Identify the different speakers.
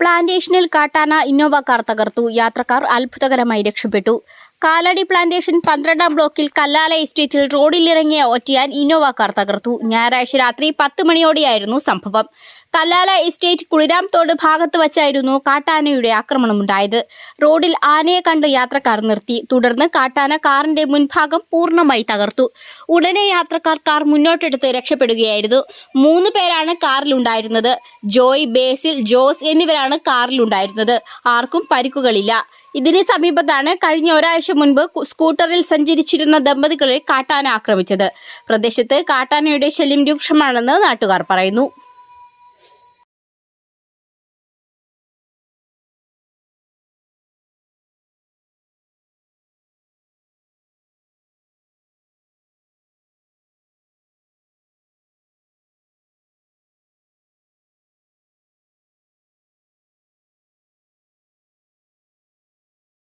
Speaker 1: പ്ലാന്റേഷനിൽ കാട്ടാന Innova car തകർത്തു. യാത്രക്കാർ അത്ഭുതകരമായി രക്ഷപ്പെട്ടു. കാലടി പ്ലാന്റേഷൻ പന്ത്രണ്ടാം ബ്ലോക്കിൽ കല്ലാല എസ്റ്റേറ്റിൽ റോഡിലിറങ്ങിയ ഒറ്റയാൻ ഇന്നോവ കാർ തകർത്തു. ഞായറാഴ്ച രാത്രി പത്ത് മണിയോടെയായിരുന്നു സംഭവം. കല്ലാല എസ്റ്റേറ്റ് കുളിരാംതോട് ഭാഗത്ത് വച്ചായിരുന്നു കാട്ടാനയുടെ ആക്രമണമുണ്ടായത്. റോഡിൽ ആനയെ കണ്ട് യാത്രക്കാർ നിർത്തി. തുടർന്ന് കാട്ടാന കാറിന്റെ മുൻഭാഗം പൂർണമായി തകർത്തു. ഉടനെ യാത്രക്കാർ കാർ മുന്നോട്ടെടുത്ത് രക്ഷപ്പെടുകയായിരുന്നു. മൂന്ന് പേരാണ് കാറിലുണ്ടായിരുന്നത്. ജോയ് ബേസിൽ ജോസ് എന്നിവരാണ് കാറിലുണ്ടായിരുന്നത്. ആർക്കും പരിക്കുകളില്ല. ഇതിന് സമീപത്താണ് കഴിഞ്ഞ ഒരാഴ്ച മുൻപ് സ്കൂട്ടറിൽ സഞ്ചരിച്ചിരുന്ന ദമ്പതികളെ കാട്ടാന ആക്രമിച്ചത്. പ്രദേശത്ത് കാട്ടാനയുടെ ശല്യം രൂക്ഷമാണെന്ന് നാട്ടുകാർ പറയുന്നു.